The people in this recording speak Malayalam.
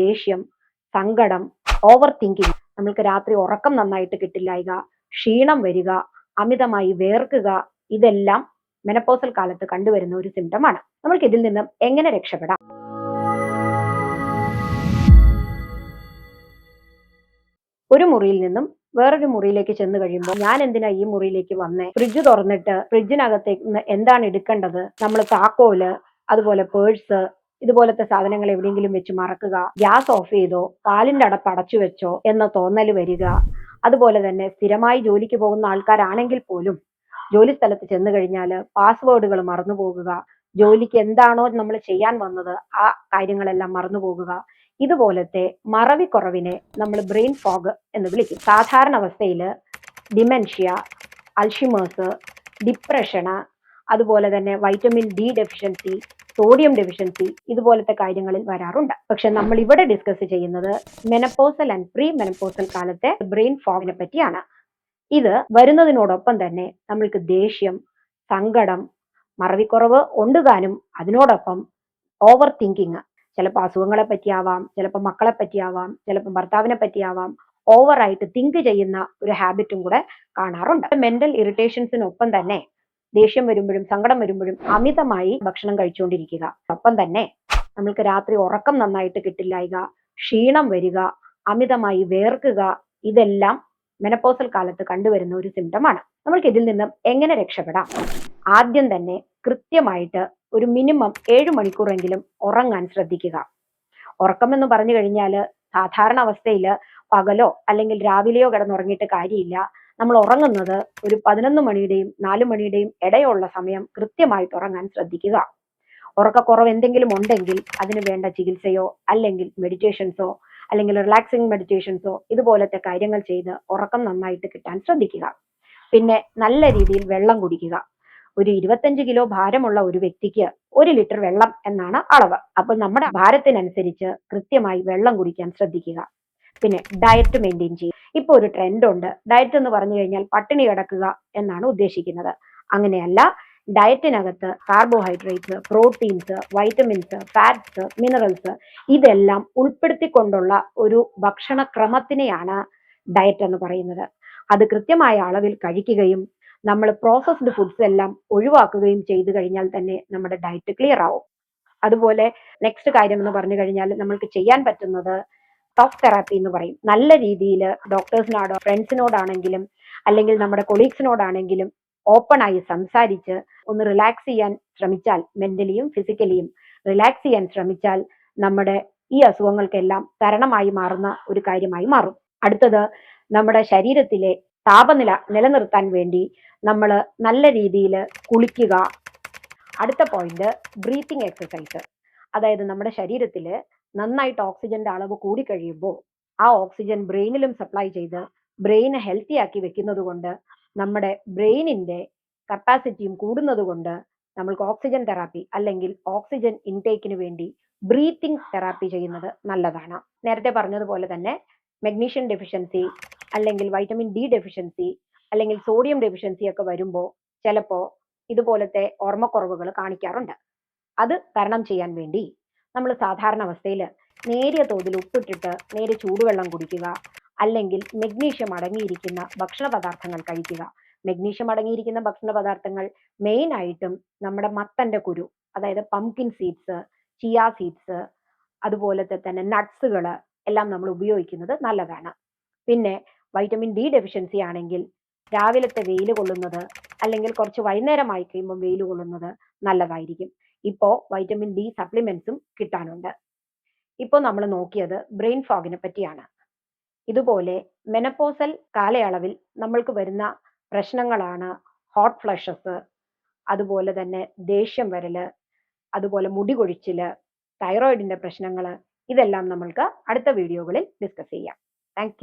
ദേഷ്യം സങ്കടം ഓവർ തിങ്കിങ് നമ്മൾക്ക് രാത്രി ഉറക്കം നന്നായിട്ട് കിട്ടില്ലായ്ക ക്ഷീണം വരിക അമിതമായി വേർക്കുക ഇതെല്ലാം മെനപ്പോസൽ കാലത്ത് കണ്ടുവരുന്ന ഒരു സിംറ്റമാണ് നമ്മൾക്ക് ഇതിൽ നിന്നും എങ്ങനെ രക്ഷപ്പെടാം? ഒരു മുറിയിൽ നിന്നും വേറൊരു മുറിയിലേക്ക് ചെന്ന് കഴിയുമ്പോൾ ഞാൻ എന്തിനാ ഈ മുറിയിലേക്ക് വന്നേ? ഫ്രിഡ്ജ് തുറന്നിട്ട് ഫ്രിഡ്ജിനകത്തേക്ക് എന്താണ് എടുക്കേണ്ടത്? നമ്മൾ താക്കോൽ അതുപോലെ പേഴ്സ് ഇതുപോലത്തെ സാധനങ്ങൾ എവിടെയെങ്കിലും വെച്ച് മറക്കുക ഗ്യാസ് ഓഫ് ചെയ്തോ പാലിന്റെ അടപ്പ് അടച്ചു വെച്ചോ എന്ന തോന്നൽ വരിക. അതുപോലെ തന്നെ സ്ഥിരമായി ജോലിക്ക് പോകുന്ന ആൾക്കാരാണെങ്കിൽ പോലും ജോലി സ്ഥലത്ത് ചെന്നു കഴിഞ്ഞാൽ പാസ്വേഡുകൾ മറന്നു പോകുക. ജോലിക്ക് എന്താണോ നമ്മൾ ചെയ്യാൻ വന്നത് ആ കാര്യങ്ങളെല്ലാം മറന്നു പോകുക. ഇതുപോലത്തെ മറവിക്കുറവിനെ നമ്മൾ ബ്രെയിൻ ഫോഗ് എന്ന് വിളിക്കും. സാധാരണ അവസ്ഥയിൽ ഡിമെൻഷ്യ അൽഷിമേഴ്സ് ഡിപ്രഷന് അതുപോലെ തന്നെ vitamin D deficiency sodium deficiency ഇതുപോലത്തെ കാര്യങ്ങളിൽ വരാറുണ്ട്. പക്ഷെ നമ്മൾ ഇവിടെ ഡിസ്കസ് ചെയ്യുന്നത് മെനപ്പോസൽ ആൻഡ് പ്രീ മെനപ്പോസൽ കാലത്തെ ബ്രെയിൻ ഫോഗിനെ പറ്റിയാണ്. ഇത് വരുന്നതിനോടൊപ്പം തന്നെ നമ്മൾക്ക് ദേഷ്യം സങ്കടം മറവിക്കുറവ് ഉണ്ടുകാനും അതിനോടൊപ്പം ഓവർ തിങ്കിങ് ചിലപ്പോൾ അസുഖങ്ങളെ പറ്റിയാവാം ചിലപ്പോൾ മക്കളെ പറ്റിയാവാം ചിലപ്പോൾ ഭർത്താവിനെ പറ്റിയാവാം ഓവറായിട്ട് തിങ്ക് ചെയ്യുന്ന ഒരു ഹാബിറ്റും കൂടെ കാണാറുണ്ട്. മെന്റൽ ഇറിറ്റേഷൻസിനൊപ്പം തന്നെ ദേഷ്യം വരുമ്പോഴും സങ്കടം വരുമ്പോഴും അമിതമായി ഭക്ഷണം കഴിച്ചുകൊണ്ടിരിക്കുക. ഒപ്പം തന്നെ നമ്മൾക്ക് രാത്രി ഉറക്കം നന്നായിട്ട് കിട്ടില്ലായിക ക്ഷീണം വരിക അമിതമായി വേർക്കുക ഇതെല്ലാം മെനപ്പോസൽ കാലത്ത് കണ്ടുവരുന്ന ഒരു സിംറ്റമാണ് നമ്മൾക്ക് ഇതിൽ നിന്നും എങ്ങനെ രക്ഷപ്പെടാം? ആദ്യം തന്നെ കൃത്യമായിട്ട് ഒരു മിനിമം ഏഴ് മണിക്കൂറെങ്കിലും ഉറങ്ങാൻ ശ്രദ്ധിക്കുക. ഉറക്കം എന്ന് പറഞ്ഞു കഴിഞ്ഞാൽ സാധാരണ അവസ്ഥയിൽ പകലോ അല്ലെങ്കിൽ രാവിലെയോ കിടന്നുറങ്ങിയിട്ട് കാര്യമില്ല. നമ്മൾ ഉറങ്ങുന്നത് ഒരു പതിനൊന്ന് മണിയുടെയും നാല് മണിയുടെയും ഇടയുള്ള സമയം കൃത്യമായിട്ട് ഉറങ്ങാൻ ശ്രദ്ധിക്കുക. ഉറക്കക്കുറവ് എന്തെങ്കിലും ഉണ്ടെങ്കിൽ അതിന് വേണ്ട ചികിത്സയോ അല്ലെങ്കിൽ മെഡിറ്റേഷൻസോ അല്ലെങ്കിൽ റിലാക്സിങ് മെഡിറ്റേഷൻസോ ഇതുപോലത്തെ കാര്യങ്ങൾ ചെയ്ത് ഉറക്കം നന്നായിട്ട് കിട്ടാൻ ശ്രദ്ധിക്കുക. പിന്നെ നല്ല രീതിയിൽ വെള്ളം കുടിക്കുക. ഒരു ഇരുപത്തഞ്ച് കിലോ ഭാരമുള്ള ഒരു വ്യക്തിക്ക് ഒരു ലിറ്റർ വെള്ളം എന്നാണ് അളവ്. അപ്പോൾ നമ്മുടെ ഭാരത്തിനനുസരിച്ച് കൃത്യമായി വെള്ളം കുടിക്കാൻ ശ്രദ്ധിക്കുക. പിന്നെ ഡയറ്റ് മെയിന്റെയിൻ ചെയ്യുക ഇപ്പോൾ ഒരു ട്രെൻഡ് ഉണ്ട്. ഡയറ്റ് എന്ന് പറഞ്ഞു കഴിഞ്ഞാൽ പട്ടിണി കിടക്കുക എന്നാണ് ഉദ്ദേശിക്കുന്നത്. അങ്ങനെയല്ല ഡയറ്റിനകത്ത് carbohydrates proteins vitamins fats minerals ഇതെല്ലാം ഉൾപ്പെടുത്തിക്കൊണ്ടുള്ള ഒരു ഭക്ഷണക്രമത്തിനെയാണ് ഡയറ്റ് എന്ന് പറയുന്നത്. അത് കൃത്യമായ അളവിൽ കഴിക്കുകയും നമ്മൾ പ്രോസസ്ഡ് ഫുഡ്സ് എല്ലാം ഒഴിവാക്കുകയും ചെയ്തു കഴിഞ്ഞാൽ തന്നെ നമ്മുടെ ഡയറ്റ് ക്ലിയർ ആവും. അതുപോലെ നെക്സ്റ്റ് കാര്യം എന്ന് പറഞ്ഞു കഴിഞ്ഞാൽ നമ്മൾക്ക് ചെയ്യാൻ പറ്റുന്നത് ടോക്ക് തെറാപ്പി എന്ന് പറയും. നല്ല രീതിയിൽ ഡോക്ടേഴ്സിനോടോ ഫ്രണ്ട്സിനോടാണെങ്കിലും അല്ലെങ്കിൽ നമ്മുടെ കൊളീഗ്സിനോടാണെങ്കിലും ഓപ്പൺ ആയി സംസാരിച്ച് ഒന്ന് റിലാക്സ് ചെയ്യാൻ ശ്രമിച്ചാൽ മെന്റലിയും ഫിസിക്കലിയും റിലാക്സ് ചെയ്യാൻ ശ്രമിച്ചാൽ നമ്മുടെ ഈ അസുഖങ്ങൾക്കെല്ലാം തരണമായി മാറുന്ന ഒരു കാര്യമായി മാറും. അടുത്തത് നമ്മുടെ ശരീരത്തിലെ താപനില നിലനിർത്താൻ വേണ്ടി നമ്മൾ നല്ല രീതിയിൽ കുളിക്കുക. അടുത്ത പോയിന്റ് ബ്രീത്തിങ് എക്സസൈസ് അതായത് നമ്മുടെ ശരീരത്തിൽ നന്നായിട്ട് ഓക്സിജന്റെ അളവ് കൂടി കഴിയുമ്പോൾ ആ ഓക്സിജൻ ബ്രെയിനിലും സപ്ലൈ ചെയ്ത് ബ്രെയിനെ ഹെൽത്തി ആക്കി വെക്കുന്നത് കൊണ്ട് നമ്മുടെ ബ്രെയിനിന്റെ കപ്പാസിറ്റിയും കൂടുന്നത് കൊണ്ട് നമ്മൾക്ക് ഓക്സിജൻ തെറാപ്പി അല്ലെങ്കിൽ ഓക്സിജൻ ഇൻടേക്കിന് വേണ്ടി ബ്രീത്തിങ് തെറാപ്പി ചെയ്യുന്നത് നല്ലതാണ്. നേരത്തെ പറഞ്ഞതുപോലെ തന്നെ മെഗ്നീഷ്യൻ ഡെഫിഷ്യൻസി അല്ലെങ്കിൽ വൈറ്റമിൻ ഡി ഡെഫിഷ്യൻസി അല്ലെങ്കിൽ സോഡിയം ഡെഫിഷ്യൻസി ഒക്കെ വരുമ്പോൾ ചിലപ്പോൾ ഇതുപോലത്തെ ഓർമ്മക്കുറവുകൾ കാണിക്കാറുണ്ട്. അത് തരണം ചെയ്യാൻ വേണ്ടി നമ്മൾ സാധാരണ അവസ്ഥയിൽ നേരിയ തോതിൽ ഉപ്പിട്ടിട്ട് നേരെ ചൂടുവെള്ളം കുടിക്കുക അല്ലെങ്കിൽ മെഗ്നീഷ്യം അടങ്ങിയിരിക്കുന്ന ഭക്ഷണ പദാർത്ഥങ്ങൾ കഴിക്കുക. മെഗ്നീഷ്യം അടങ്ങിയിരിക്കുന്ന ഭക്ഷണ പദാർത്ഥങ്ങൾ മെയിൻ ആയിട്ടും നമ്മുടെ മത്തന്റെ കുരു അതായത് പംകിൻ സീഡ്സ് ചിയ സീഡ്സ് അതുപോലത്തെ തന്നെ നട്ട്സുകൾ എല്ലാം നമ്മൾ ഉപയോഗിക്കുന്നത് നല്ലതാണ്. പിന്നെ വൈറ്റമിൻ ഡി ഡെഫിഷ്യൻസി ആണെങ്കിൽ രാവിലത്തെ വെയിൽ കൊള്ളുന്നത് അല്ലെങ്കിൽ കുറച്ച് വൈകുന്നേരമായി കഴിയുമ്പോൾ വെയിൽ കൊള്ളുന്നത് നല്ലതായിരിക്കും. ഇപ്പോൾ വൈറ്റമിൻ ഡി സപ്ലിമെന്റ്സും കിട്ടാനുണ്ട്. ഇപ്പോൾ നമ്മൾ നോക്കിയത് ബ്രെയിൻ ഫോഗിനെ പറ്റിയാണ്. ഇതുപോലെ മെനപ്പോസൽ കാലയളവിൽ നമ്മൾക്ക് വരുന്ന പ്രശ്നങ്ങളാണ് ഹോട്ട് ഫ്ലഷസ് അതുപോലെ തന്നെ ദേഷ്യം വരൽ അതുപോലെ മുടി കൊഴിച്ചിൽ തൈറോയിഡിന്റെ പ്രശ്നങ്ങൾ ഇതെല്ലാം നമ്മൾക്ക് അടുത്ത വീഡിയോകളിൽ ഡിസ്കസ് ചെയ്യാം. താങ്ക്